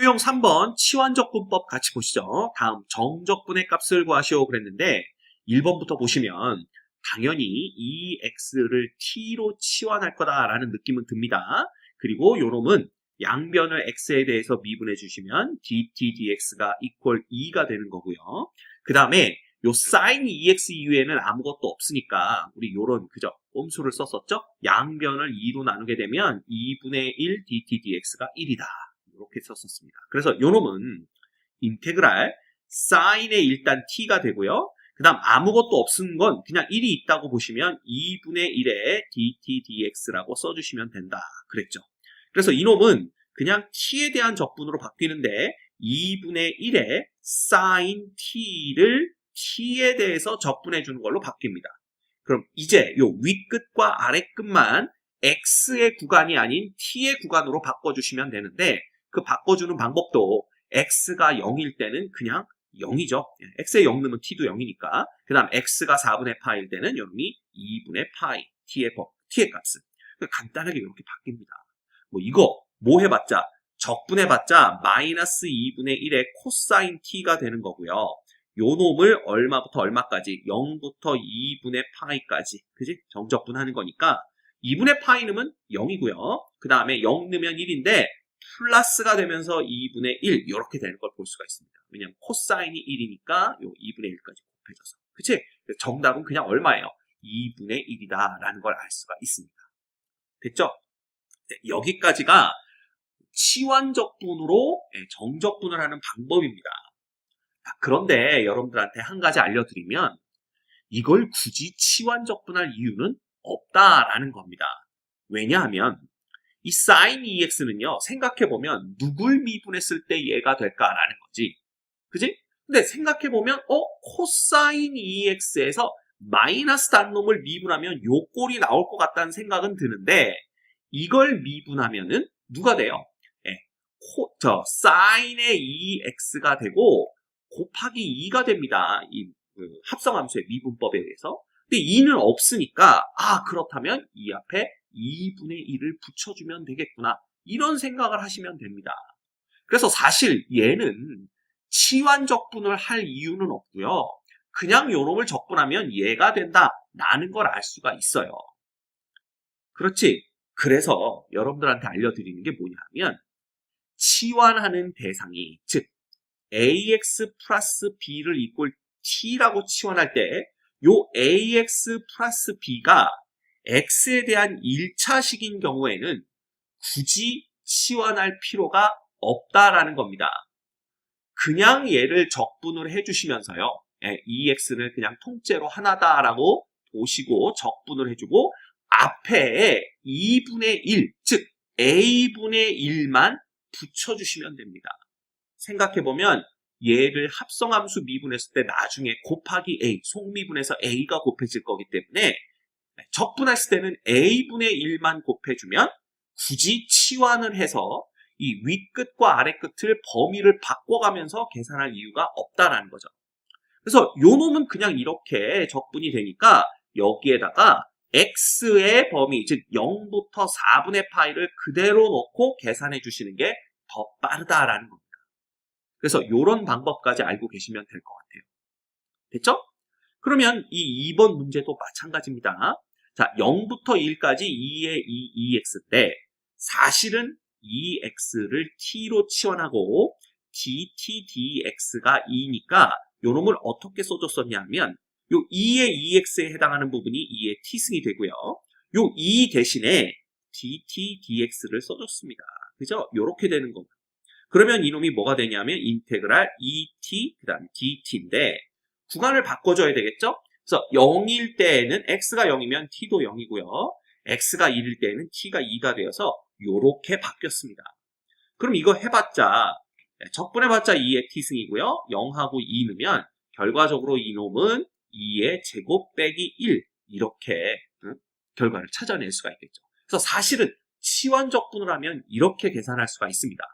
유형 3번 치환적분법 같이 보시죠. 다음 정적분의 값을 구하시오 그랬는데 1번부터 보시면 당연히 이 x를 t로 치환할 거다라는 느낌은 듭니다. 그리고 요놈은 양변을 x에 대해서 미분해 주시면 dt dx가 equal 2가 되는 거고요. 그 다음에 요 sin ex 이후에는 아무것도 없으니까 우리 요런 그죠 꼼수를 썼었죠? 양변을 2로 나누게 되면 2분의 1 dt dx가 1이다. 이렇게 썼었습니다. 그래서 요 놈은 인테그랄 사인의 일단 t가 되고요. 그 다음 아무것도 없은 건 그냥 1이 있다고 보시면 2분의 1에 dt dx라고 써주시면 된다. 그랬죠. 그래서 이놈은 그냥 t에 대한 적분으로 바뀌는데 2분의 1에 sin t를 t에 대해서 적분해 주는 걸로 바뀝니다. 그럼 이제 요 윗끝과 아랫끝만 x의 구간이 아닌 t의 구간으로 바꿔주시면 되는데 그 바꿔주는 방법도 x가 0일 때는 그냥 0이죠. x에 0 넣으면 t도 0이니까. 그 다음 x가 4분의 파일 때는 여러분이 2분의 파이 t의 법, t의 값은 간단하게 이렇게 바뀝니다. 뭐 이거 뭐 해봤자 적분해봤자 마이너스 2분의 1의 코사인 t가 되는 거고요. 요 놈을 얼마부터 얼마까지 0부터 2분의 파이까지 그지 정적분하는 거니까 2분의 파이 넣으면 0이고요. 그 다음에 0 넣으면 1인데 플러스가 되면서 2분의 1 이렇게 되는 걸 볼 수가 있습니다. 왜냐하면 코사인이 1이니까 요 2분의 1까지 곱해져서 그치? 정답은 그냥 얼마예요? 2분의 1이다 라는 걸 알 수가 있습니다. 됐죠? 네, 여기까지가 치환적분으로 예, 정적분을 하는 방법입니다. 그런데 여러분들한테 한 가지 알려드리면 이걸 굳이 치환적분할 이유는 없다라는 겁니다. 왜냐하면 이 sin ex는요 생각해보면 누굴 미분했을 때 얘가 될까라는 거지 그지? 근데 생각해보면 어? 코사인 ex에서 마이너스 단 놈을 미분하면 요 꼴이 나올 것 같다는 생각은 드는데 이걸 미분하면은 누가 돼요? 예, 코, 저 사인의 2x가 되고 곱하기 2가 됩니다. 이 그, 합성함수의 미분법에 의해서. 근데 2는 없으니까 아 그렇다면 이 앞에 2분의 1을 붙여주면 되겠구나. 이런 생각을 하시면 됩니다. 그래서 사실 얘는 치환 적분을 할 이유는 없고요. 그냥 요놈을 적분하면 얘가 된다. 라는 걸 알 수가 있어요. 그렇지. 그래서 여러분들한테 알려드리는 게 뭐냐면 치환하는 대상이 즉 ax 플러스 b를 이꼴 t라고 치환할 때 요 ax 플러스 b가 x에 대한 1차식인 경우에는 굳이 치환할 필요가 없다라는 겁니다. 그냥 얘를 적분을 해주시면서요. 이 x를 그냥 통째로 하나다라고 보시고 적분을 해주고 앞에 2분의 1, 즉 a분의 1만 붙여주시면 됩니다. 생각해보면 얘를 합성함수 미분했을 때 나중에 곱하기 a, 속미분해서 a가 곱해질 거기 때문에 적분했을 때는 a분의 1만 곱해주면 굳이 치환을 해서 이 윗끝과 아랫끝을 범위를 바꿔가면서 계산할 이유가 없다라는 거죠. 그래서 요 놈은 그냥 이렇게 적분이 되니까 여기에다가 x의 범위, 즉 0부터 4분의 파이를 그대로 놓고 계산해 주시는 게 더 빠르다라는 겁니다. 그래서 이런 방법까지 알고 계시면 될 것 같아요. 됐죠? 그러면 이 2번 문제도 마찬가지입니다. 자, 0부터 1까지 2의 2, 2x 때 사실은 2x를 t로 치환하고 dt dx가 2니까 요 놈을 어떻게 써줬었냐면 요 2의 2x에 해당하는 부분이 2의 t승이 되고요. 요 2 대신에 dt dx를 써줬습니다. 그죠? 요렇게 되는 겁니다. 그러면 이놈이 뭐가 되냐면 인테그랄 et 그 다음 dt인데 구간을 바꿔줘야 되겠죠? 그래서 0일 때에는 x가 0이면 t도 0이고요. x가 1일 때에는 t가 2가 되어서 요렇게 바뀌었습니다. 그럼 이거 해봤자 적분해봤자 2의 t승이고요. 0하고 2 넣으면 결과적으로 이놈은 2의 제곱 빼기 1 이렇게 응? 결과를 찾아낼 수가 있겠죠. 그래서 사실은 치환적분을 하면 이렇게 계산할 수가 있습니다.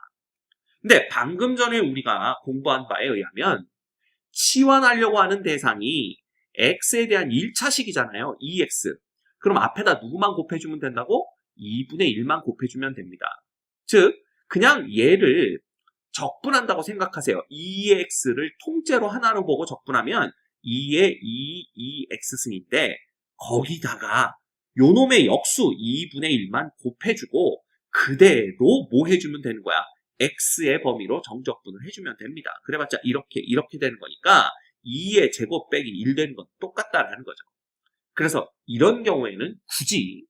근데 방금 전에 우리가 공부한 바에 의하면 치환하려고 하는 대상이 x에 대한 1차식이잖아요. 2x. 그럼 앞에다 누구만 곱해주면 된다고? 2분의 1만 곱해주면 됩니다. 즉 그냥 얘를 적분한다고 생각하세요. 2x를 통째로 하나로 보고 적분하면 2의 2, 2x승인데 거기다가 요놈의 역수 2분의 1만 곱해주고 그대로 뭐 해주면 되는 거야? x의 범위로 정적분을 해주면 됩니다. 그래봤자 이렇게 이렇게 되는 거니까 2의 제곱 빼기 1 되는 건 똑같다라는 거죠. 그래서 이런 경우에는 굳이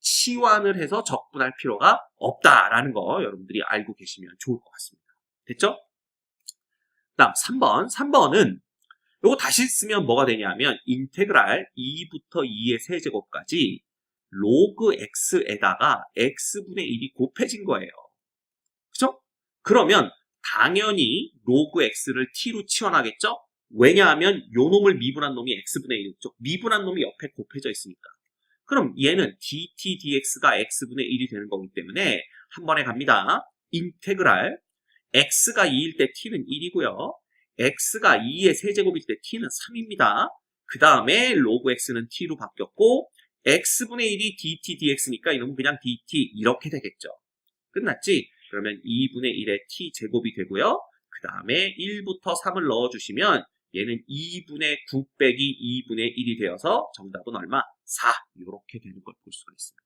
치환을 해서 적분할 필요가 없다라는 거 여러분들이 알고 계시면 좋을 것 같습니다. 됐죠? 다음 3번. 3번은 요거 다시 쓰면 뭐가 되냐면 인테그랄 2부터 2의 세제곱까지 로그 x에다가 x분의 1이 곱해진 거예요. 그죠? 그러면 당연히 로그 x를 t로 치환하겠죠? 왜냐하면 요 놈을 미분한 놈이 x분의 1이죠. 미분한 놈이 옆에 곱해져 있으니까. 그럼 얘는 dt dx가 x분의 1이 되는 거기 때문에 한 번에 갑니다. 인테그랄 x가 2일 때 t는 1이고요. x가 2의 세제곱일 때 t는 3입니다. 그 다음에 로그 x는 t로 바뀌었고 x분의 1이 dt dx니까 이놈은 그냥 dt 이렇게 되겠죠. 끝났지? 그러면 2분의 1의 t 제곱이 되고요. 그 다음에 1부터 3을 넣어주시면 얘는 2분의 9 빼기 2분의 1이 되어서 정답은 얼마? 4 이렇게 되는 걸 볼 수가 있습니다.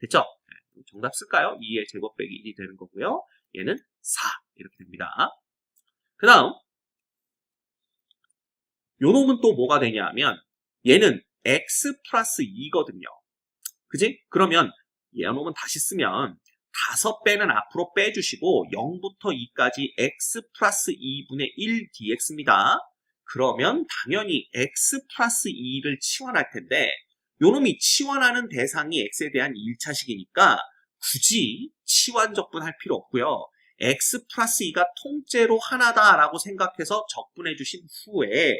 됐죠? 네, 정답 쓸까요? 2의 제곱 빼기 1이 되는 거고요. 얘는 4 이렇게 됩니다. 그 다음 요 놈은 또 뭐가 되냐 하면 얘는 x 플러스 2거든요. 그지? 그러면 얘 놈은 다시 쓰면 5배는 앞으로 빼주시고 0부터 2까지 x 플러스 2분의 1 dx입니다. 그러면 당연히 x 플러스 2를 치환할 텐데 요놈이 치환하는 대상이 x에 대한 1차식이니까 굳이 치환 적분할 필요 없고요. x 플러스 2가 통째로 하나다라고 생각해서 적분해 주신 후에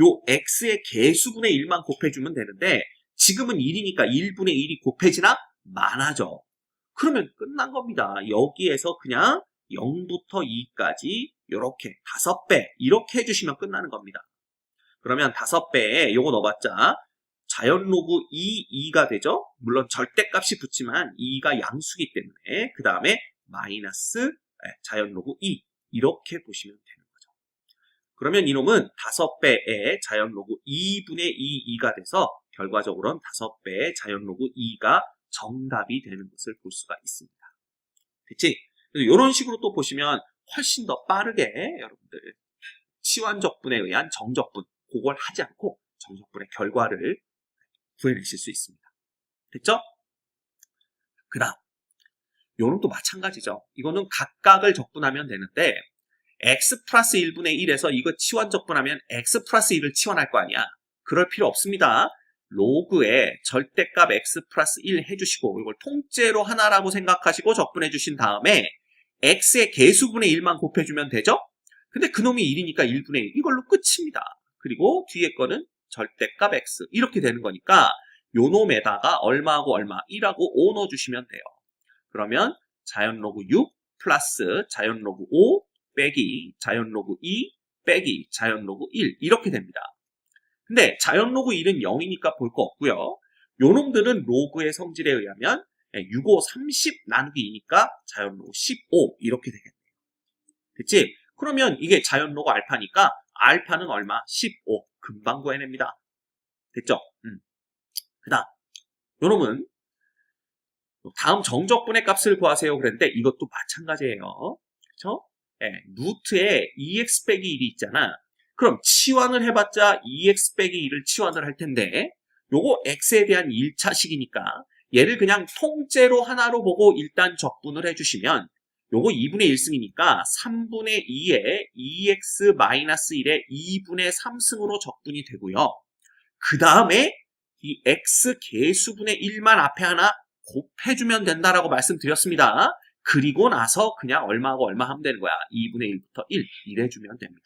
요 x의 개수분의 1만 곱해주면 되는데 지금은 1이니까 1분의 1이 곱해지나? 많아져. 그러면 끝난 겁니다. 여기에서 그냥 0부터 2까지 이렇게 5배 이렇게 해주시면 끝나는 겁니다. 그러면 5배에 요거 넣어봤자 자연 로그 2, 2가 되죠? 물론 절대값이 붙지만 2가 양수기 때문에 그 다음에 마이너스 자연 로그 2 이렇게 보시면 되는 거죠. 그러면 이놈은 5배의 자연 로그 2분의 2, 2가 돼서 결과적으로는 5배의 자연 로그 2가 정답이 되는 것을 볼 수가 있습니다. 됐지? 그래서 이런 식으로 또 보시면 훨씬 더 빠르게 여러분들 치환적분에 의한 정적분 그걸 하지 않고 정적분의 결과를 구해내실 수 있습니다. 됐죠? 그 다음 요는 또 마찬가지죠. 이거는 각각을 적분하면 되는데 x 플러스 1분의 1에서 이거 치환 적분하면 x 플러스 1을 치환할 거 아니야. 그럴 필요 없습니다. 로그에 절대값 x 플러스 1 해주시고 이걸 통째로 하나라고 생각하시고 적분해 주신 다음에 x의 개수분의 1만 곱해주면 되죠? 근데 그놈이 1이니까 1분의 1 이걸로 끝입니다. 그리고 뒤에 거는 절대값 x 이렇게 되는 거니까 요 놈에다가 얼마하고 얼마 1하고 5 넣어주시면 돼요. 그러면 자연 로그 6 플러스 자연 로그 5 빼기 자연 로그 2 빼기 자연 로그 1 이렇게 됩니다. 근데 자연 로그 1은 0이니까 볼 거 없고요. 요 놈들은 로그의 성질에 의하면 6, 5, 30 나누기 2니까 자연 로그 15 이렇게 되겠네요. 됐지? 그러면 이게 자연 로그 알파니까 알파는 얼마? 15 금방 구해냅니다. 됐죠? 음. 그 다음 요 놈은 다음 정적분의 값을 구하세요 그랬는데 이것도 마찬가지예요. 그렇죠? 네, 루트에 2x 빼기 1이 있잖아. 그럼 치환을 해봤자 2x 빼기 1을 치환을 할 텐데 요거 x에 대한 1차식이니까 얘를 그냥 통째로 하나로 보고 일단 적분을 해주시면 요거 2분의 1승이니까 3분의 2에 2x-1의 2분의 3승으로 적분이 되고요. 그 다음에 이 x 개수분의 1만 앞에 하나 곱해주면 된다라고 말씀드렸습니다. 그리고 나서 그냥 얼마하고 얼마 하면 되는 거야. 2분의 1부터 1 이래주면 됩니다.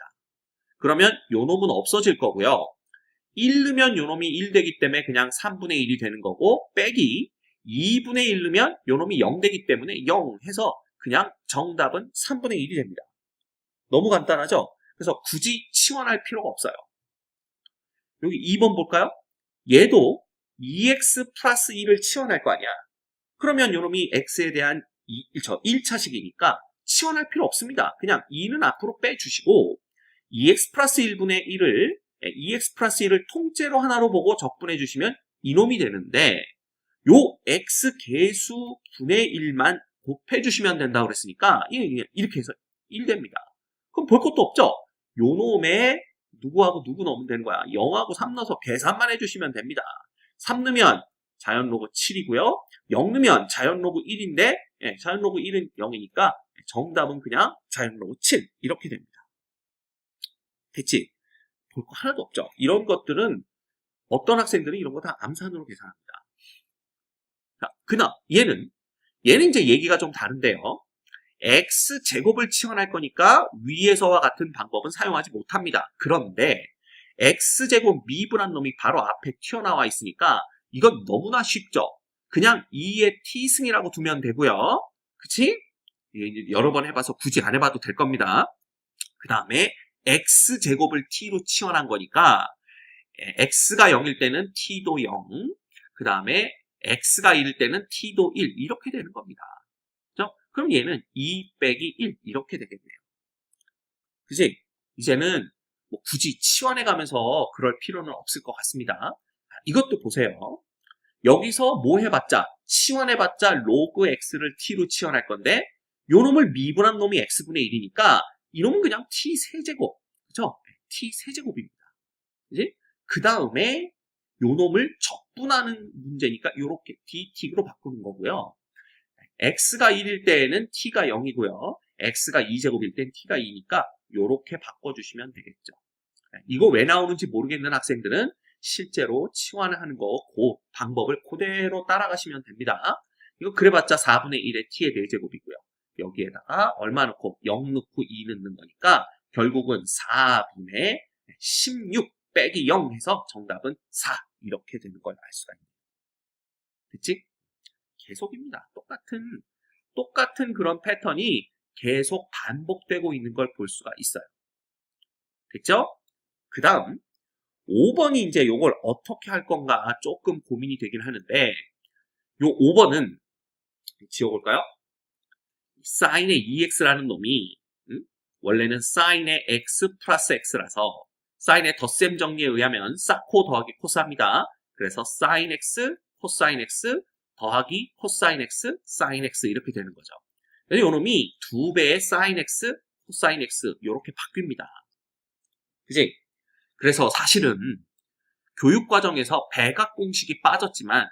그러면 요 놈은 없어질 거고요. 1 넣으면 요 놈이 1 되기 때문에 그냥 3분의 1이 되는 거고 빼기 2분의 1 넣으면 요 놈이 0 되기 때문에 0 해서 그냥 정답은 3분의 1이 됩니다. 너무 간단하죠? 그래서 굳이 치환할 필요가 없어요. 여기 2번 볼까요? 얘도 2x 플러스 1을 치환할 거 아니야. 그러면 요 놈이 x에 대한 2, 저 1차식이니까 치환할 필요 없습니다. 그냥 2는 앞으로 빼주시고 2x 플러스 1분의 1을 2x 플러스 1을 통째로 하나로 보고 적분해 주시면 이놈이 되는데 요 x 개수 분의 1만 곱해 주시면 된다고 그랬으니까 이렇게 해서 1 됩니다. 그럼 볼 것도 없죠? 요 놈에 누구하고 누구 넣으면 되는 거야. 0하고 3 넣어서 계산만 해주시면 됩니다. 3 넣으면 자연 로그 7이고요. 0 넣으면 자연 로그 1인데 예, 자연 로그 1은 0이니까 정답은 그냥 자연 로그 7 이렇게 됩니다. 됐지? 볼 거 하나도 없죠. 이런 것들은 어떤 학생들은 이런 거 다 암산으로 계산합니다. 자, 그나 얘는 얘는 이제 얘기가 좀 다른데요. x 제곱을 치환할 거니까 위에서와 같은 방법은 사용하지 못합니다. 그런데 x 제곱 미분한 놈이 바로 앞에 튀어나와 있으니까 이건 너무나 쉽죠. 그냥 2의 t승이라고 두면 되고요. 그치? 여러 번 해봐서 굳이 안 해봐도 될 겁니다. 그 다음에 x 제곱을 t로 치환한 거니까 x가 0일 때는 t도 0, 그 다음에 x가 1일 때는 t도 1 이렇게 되는 겁니다. 그죠? 그럼 얘는 2 빼기 1 이렇게 되겠네요. 그지? 이제는 뭐 굳이 치환해 가면서 그럴 필요는 없을 것 같습니다. 이것도 보세요. 여기서 뭐 해봤자 치환해봤자 로그 x를 t로 치환할 건데 요 놈을 미분한 놈이 x분의 1이니까 이놈은 그냥 t 세제곱 그죠? t 세제곱입니다. 그지? 그 다음에 요 놈을 적분하는 문제니까 이렇게 dt로 바꾸는 거고요. x가 1일 때에는 t가 0이고요. x가 2제곱일 땐 t가 2니까 이렇게 바꿔주시면 되겠죠. 이거 왜 나오는지 모르겠는 학생들은 실제로 치환을 하는 거, 그 방법을 그대로 따라가시면 됩니다. 이거 그래봤자 4분의 1의 t의 4제곱이고요. 여기에다가 얼마 넣고 0 넣고 2 넣는 거니까 결국은 4분의 16 빼기 0 해서 정답은 4 이렇게 되는 걸 알 수가 있네요. 됐지? 계속입니다. 똑같은 똑같은 그런 패턴이 계속 반복되고 있는 걸 볼 수가 있어요. 됐죠? 그 다음 5번이 이제 이걸 어떻게 할 건가 조금 고민이 되긴 하는데 요 5번은 지워볼까요? 사인의 EX라는 놈이 음? 원래는 사인의 X 플러스 X라서 사인의 덧셈 정리에 의하면 사코 더하기 코스합니다. 그래서 사인 X, 코사인 X 더하기 코사인 X, 사인 X 이렇게 되는 거죠. 이 놈이 두 배의 사인 X, 코사인 X 이렇게 바뀝니다. 그지? 그래서 사실은 교육 과정에서 배각 공식이 빠졌지만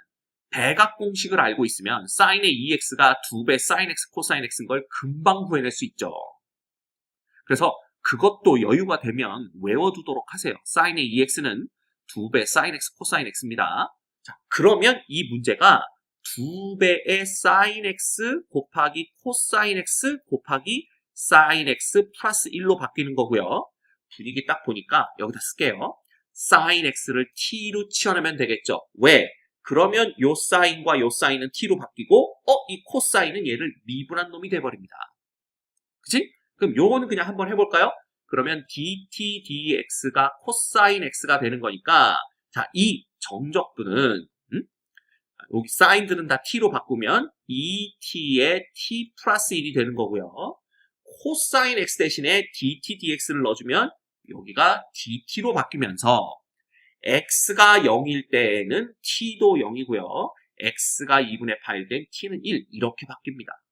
배각 공식을 알고 있으면 사인의 EX가 두 배 사인 X, 코사인 X인 걸 금방 구해낼 수 있죠. 그래서 그것도 여유가 되면 외워두도록 하세요. 사인의 EX는 두배 사인 X, 코사인 X입니다. 자, 그러면 이 문제가 두 배의 사인 X 곱하기 코사인 X 곱하기 사인 X 플러스 1로 바뀌는 거고요. 분위기 딱 보니까 여기다 쓸게요. 사인 x를 t로 치환하면 되겠죠. 왜? 그러면 요 사인과 요 사인은 t로 바뀌고 어? 이 코사인은 얘를 미분한 놈이 돼버립니다. 그치? 그럼 요거는 그냥 한번 해볼까요? 그러면 dt dx가 코사인 x가 되는 거니까 자, 이 정적분은 음? 여기 사인들은 다 t로 바꾸면 2t의 t 플러스 1이 되는 거고요. 코사인 x 대신에 dt dx를 넣어주면 여기가 dt로 바뀌면서 x가 0일 때에는 t도 0이고요. x가 2분의 8일 땐 t는 1 이렇게 바뀝니다.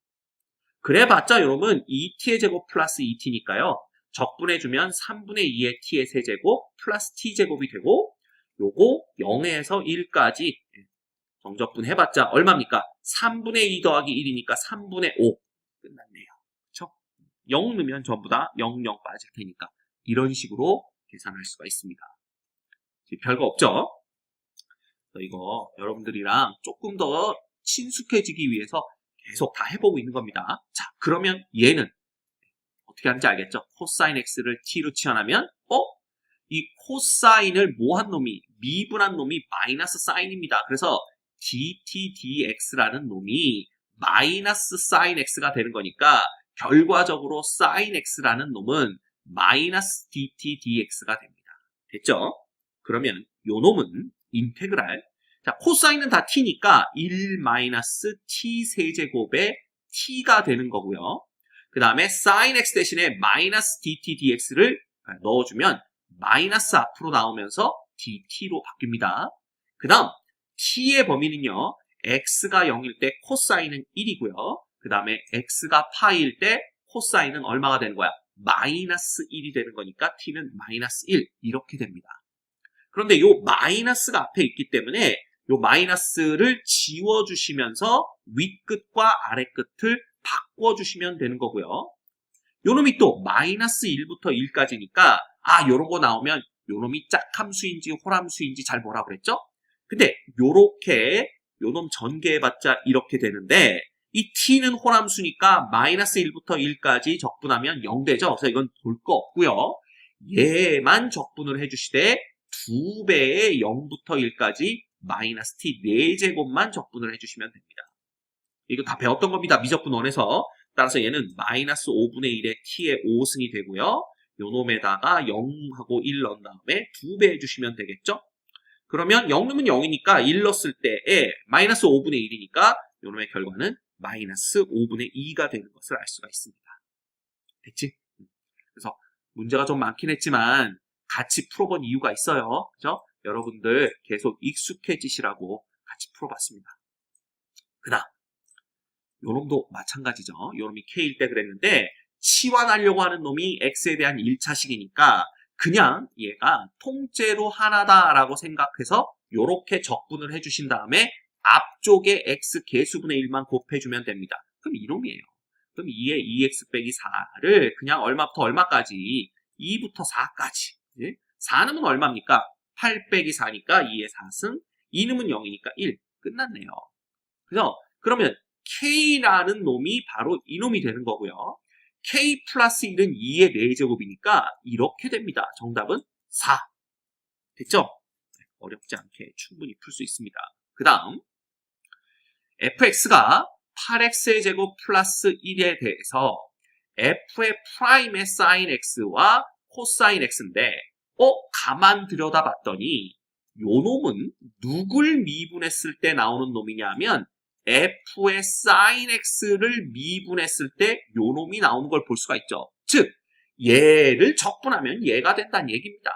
그래봤자 여러분 2t의 제곱 플러스 2t니까요. 적분해주면 3분의 2의 t의 세제곱 플러스 t제곱이 되고 요거 0에서 1까지 정적분 해봤자 얼마입니까? 3분의 2 더하기 1이니까 3분의 5 끝났네요. 그쵸? 0 넣으면 전부 다 0, 0 빠질 테니까 이런 식으로 계산할 수가 있습니다. 별거 없죠? 이거 여러분들이랑 조금 더 친숙해지기 위해서 계속 다 해보고 있는 겁니다. 자, 그러면 얘는 어떻게 하는지 알겠죠? 코사인 x를 t로 치환하면 어? 이 코사인을 뭐한 놈이 미분한 놈이 마이너스 사인입니다. 그래서 dt dx라는 놈이 마이너스 사인 x가 되는 거니까 결과적으로 사인 x라는 놈은 마이너스 dt dx가 됩니다. 됐죠? 그러면 요 놈은 인테그랄 자 코사인은 다 t니까 1 마이너스 t 세제곱의 t가 되는 거고요. 그 다음에 sin x 대신에 마이너스 dt dx를 넣어주면 마이너스 앞으로 나오면서 dt로 바뀝니다. 그 다음 t의 범위는요. x가 0일 때 코사인은 1이고요. 그 다음에 x가 파일 때 코사인은 얼마가 되는 거야? 마이너스 1이 되는 거니까 t는 마이너스 1 이렇게 됩니다. 그런데 요 마이너스가 앞에 있기 때문에 요 마이너스를 지워주시면서 윗끝과 아래끝을 바꿔주시면 되는 거고요. 요 놈이 또 마이너스 1부터 1까지니까 아 요런 거 나오면 요 놈이 짝함수인지 홀함수인지 잘 뭐라 그랬죠? 근데 요렇게 요놈 전개해봤자 이렇게 되는데 이 t는 홀함수니까 마이너스 1부터 1까지 적분하면 0 되죠. 그래서 이건 볼 거 없고요. 얘만 적분을 해주시되 두 배의 0부터 1까지 마이너스 t 4제곱만 적분을 해주시면 됩니다. 이거 다 배웠던 겁니다. 미적분 원에서. 따라서 얘는 마이너스 5분의 1의 t의 5승이 되고요. 요 놈에다가 0하고 1 넣은 다음에 두배 해주시면 되겠죠? 그러면 0 넣으면 0이니까 1 넣었을 때에 마이너스 5분의 1이니까 요 놈의 결과는 마이너스 5분의 2가 되는 것을 알 수가 있습니다. 됐지? 그래서 문제가 좀 많긴 했지만 같이 풀어본 이유가 있어요. 그죠? 여러분들 계속 익숙해지시라고 같이 풀어봤습니다. 그 다음 요놈도 마찬가지죠. 요놈이 K일 때 그랬는데 치환하려고 하는 놈이 X에 대한 1차식이니까 그냥 얘가 통째로 하나다라고 생각해서 요렇게 적분을 해주신 다음에 앞쪽에 X 개수분의 1만 곱해주면 됩니다. 그럼 이놈이에요. 그럼 2에 2X 빼기 4를 그냥 얼마부터 얼마까지 2부터 4까지 예? 4는 얼마입니까? 8 빼기 4니까 2의 4승 2는 0이니까 1 끝났네요. 그래서 그러면 K라는 놈이 바로 이 놈이 되는 거고요. K 플러스 1은 2의 4제곱이니까 이렇게 됩니다. 정답은 4. 됐죠? 어렵지 않게 충분히 풀 수 있습니다. 그 다음 fx가 8x의 제곱 플러스 1에 대해서 f의 프라임의 sin x와 코사인 x인데 어? 가만 들여다봤더니 요 놈은 누굴 미분했을 때 나오는 놈이냐면 f의 sin x를 미분했을 때 요 놈이 나오는 걸 볼 수가 있죠. 즉 얘를 적분하면 얘가 된다는 얘기입니다.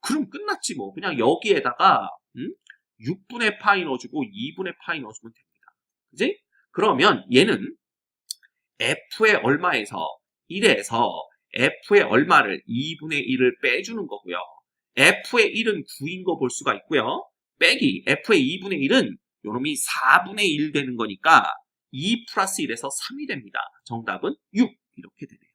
그럼 끝났지 뭐. 그냥 여기에다가 음? 6분의 파이 넣어주고 2분의 파이 넣어주면 됩니다. 그지? 그러면 얘는 f의 얼마에서 1에서 f의 얼마를 2분의 1을 빼주는 거고요. f의 1은 9인 거 볼 수가 있고요. 빼기 f의 2분의 1은 요놈이 4분의 1 되는 거니까 2 플러스 1에서 3이 됩니다. 정답은 6 이렇게 되네요.